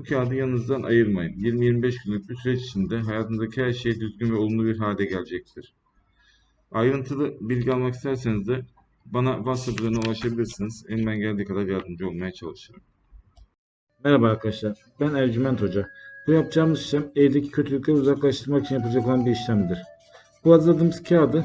bu kağıdı yanınızdan ayırmayın. 20-25 günlük bir süreç içinde hayatınızdaki her şey düzgün ve olumlu bir hale gelecektir. Ayrıntılı bilgi almak isterseniz de bana WhatsApp ulaşabilirsiniz. Elimden geldiği kadar yardımcı olmaya çalışırım. Merhaba arkadaşlar, ben Ercüment Hoca. Bu yapacağımız işlem evdeki kötülükleri uzaklaştırmak için yapılacak olan bir işlemdir. Bu hazırladığımız kağıdı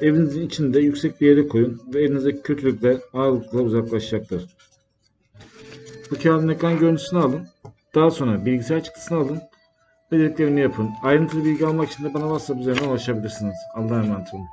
evinizin içinde yüksek bir yere koyun ve evinizdeki kötülükler, ağırlıklar uzaklaşacaktır. Bu kağıdın ekran görüntüsünü alın. Daha sonra bilgisayar çıktısını alın. Dediklerimi yapın. Ayrıntılı bilgi almak için de bana WhatsApp üzerinden ulaşabilirsiniz. Allah'a emanet olun.